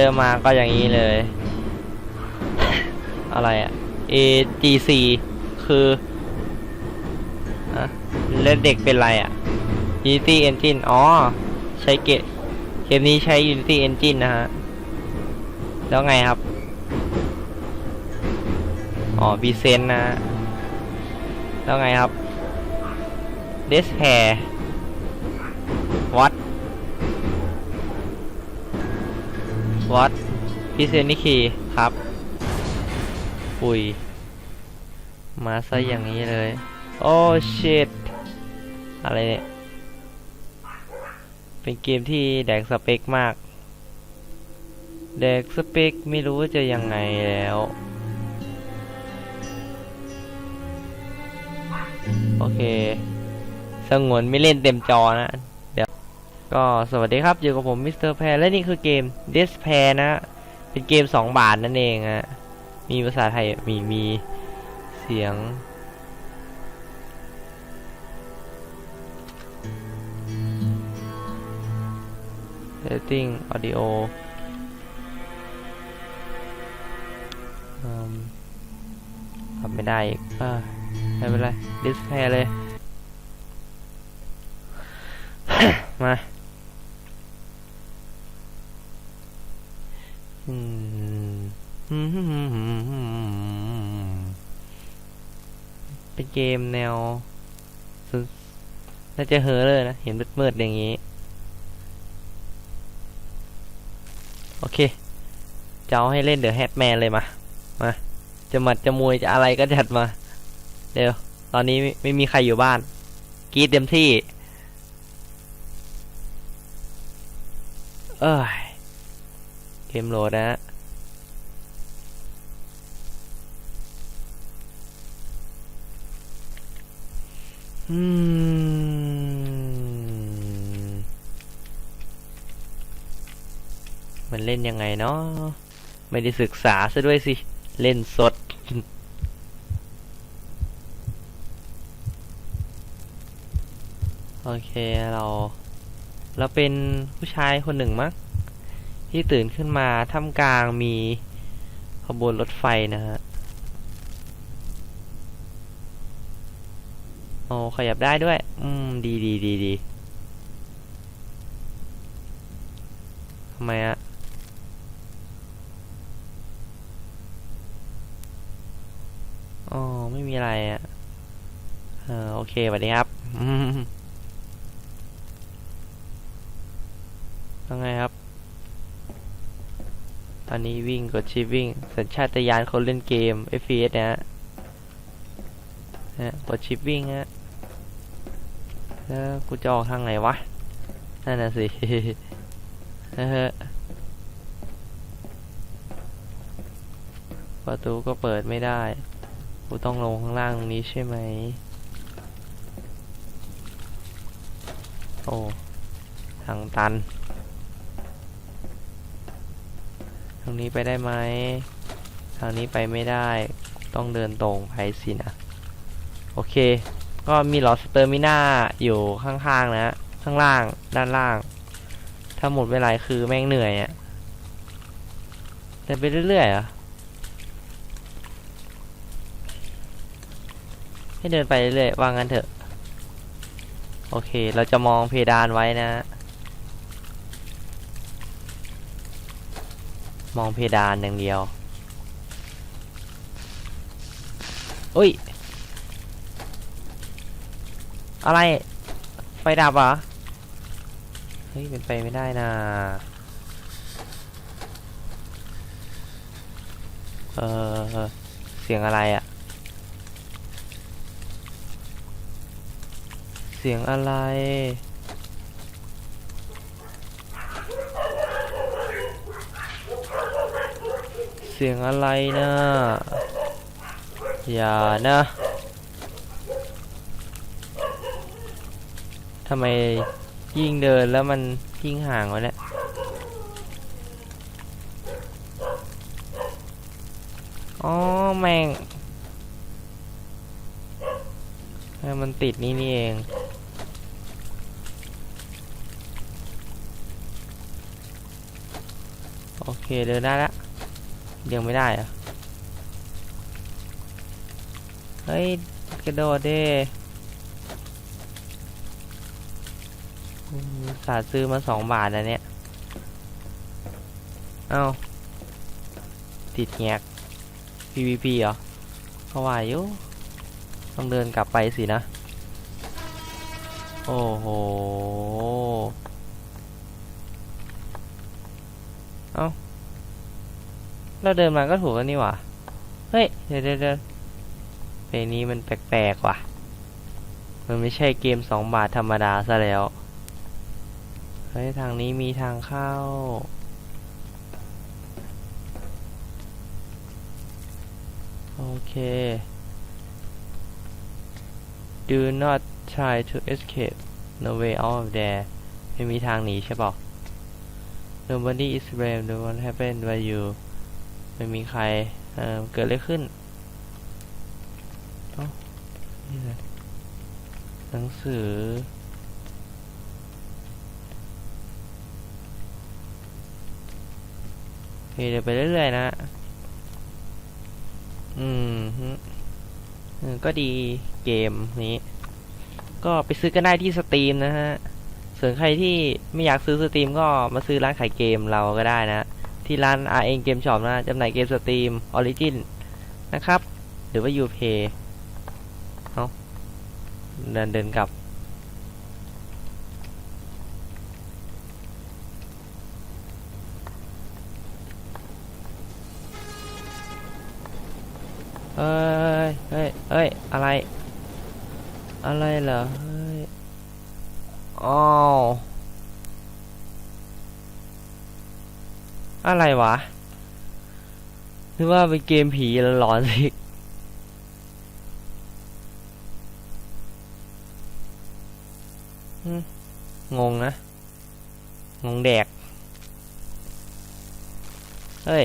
เริ่มมาก็อย่างนี้เลย อะไรอะ AGC คืออะแล้วเด็กเป็นไรอะ Unity Engine อ๋อ ใช้เกมเกมนี้ใช้ Unity Engine นะฮะ แล้วไงครับ อ๋อ b c e n นะฮะแล้วไงครับ Despair What What พิเศษนี่คีครับอุ้ยมาซะอย่างนี้เลย โอ้ shit อะไรเนี่ย เป็นเกมที่แดกสเปคมาก แดกสเปคไม่รู้จะยังไงแล้ว โอเค สงวนไม่เล่นเต็มจอนะ ก็สวัสดีครับอยู่กับผมมิสเตอร์แพรและนี่คือเกม d e s p a i r นะ เป็นเกม 2 บาทนั่นเองฮะมีภาษาไทยมีมีเสียง setting audio อืมทำไม่ได้อีกอ่าไม่เป็นไร display เลย มาอืม เป็นเกมแนว น่าจะเฮอเลยนะ เห็นมืดๆอย่างนี้ โอเค เจะเอาให้เล่นเดอะแฮทแมนเลยมา มา จะหมัดจะมวยจะอะไรก็จัดมา เดี๋ยว ตอนนี้ไม่มีใครอยู่บ้าน กีดเต็มที่ เอ้ย เกมโหลดนะฮะอืม มันเล่นยังไงเนาะไม่ได้ศึกษาซะด้วยสิ เล่นสดโอเคเรา เราเป็นผู้ชายคนหนึ่งมั้ง ที่ตื่นขึ้นมาท่ามกลางมีขบวนรถไฟนะฮะโอ้ขยับได้ด้วย อืม ดีดีดีดีทำไมอะอ๋อ ไม่มีอะไรอะเออโอเคสวัสดีครับอืมยังไงครับ ตอนนี้วิ่งกดชิปวิ่ง สัญชาตญาณคนเล่นเกม FPS นะฮะนะฮะกดชิปวิ่งฮะแล้วกูจะออกทางไหนวะนั่นน่ะสิฮประตูก็เปิดไม่ได้ กูต้องลงข้างล่างตรงนี้ใช่ไหม โอ้ ทางตันางนี้ไปได้ไหมทางนี้ไปไม่ได้ต้องเดินตรงไปสินะ โอเค ก็มีหลอดสเตอร์มิน่าอยู่ข้างๆนะ ข้างล่างด้านล่าง ถ้าหมดเวลาคือแม่งเหนื่อยอะ่ะเดินไปเรื่อยๆอะให้เดินไปเรื่อยๆว่างั้นเถอะ โอเค เราจะมองเพดานไว้นะ มองเพดานอย่างเดียวอุ้ย อะไร ไฟดับเหรอ เฮ้ย เป็นไปไม่ได้นะเออเสียงอะไรอะเสียงอะไร สียงอะไรนะอย่านะทำไมยิ่งเดินแล้วมันยิ่งห่างวะเนี่ยอ๋อแมงเออมันติดนี่นี่เองโอโอเคเดินได้ แล้ยังไม่ได้อะเฮ้ย กระโดดเด้สาซื้อมาสองบาทนะเนี่ย เอ้าติดแงก PVP เหรอเขาว่าอยู่ต้องเดินกลับไปสินะ โอ้โห เราเดินมาก็ถูกแล้วนี่หว่า เฮ้ย เดี๋ยวเดี๋ยวเพลงนี้มันแปลกๆว่ะ มันไม่ใช่เกมสองบาทธรรมดาซะแล้ว เฮ้ย ทางนี้มีทางเข้า โอเค Do not try to escape no way out of there ไม่มีทางหนีใช่ปะ Nobody is brave no one happen by you ไม่มีใครเเกิดอะไรขึ้นนี่เลยหนังสือโอเดี๋ยวไปเรื่อยๆนะ อืมฮึเออก็ดีเกมนี้ ก็ไปซื้อกันได้ที่สตรีมนะฮะ ส่วนใครที่ไม่อยากซื้อสตรีมก็มาซื้อร้านขายเกมเราก็ได้นะ ที่ร้าน R เองเกมช็อปนะจำหน่ายเกมสตรีมออริจินนะครับ หรือว่า UPay เอาเดินเดินกลับ เอ้ย เฮ้ย เฮ้ย อะไร อะไรเหรอ เฮ้ย อ้าว อะไรวะนึกว่าเป็นเกมผีหลอนสิอืมงงนะ งงแดก เฮ้ย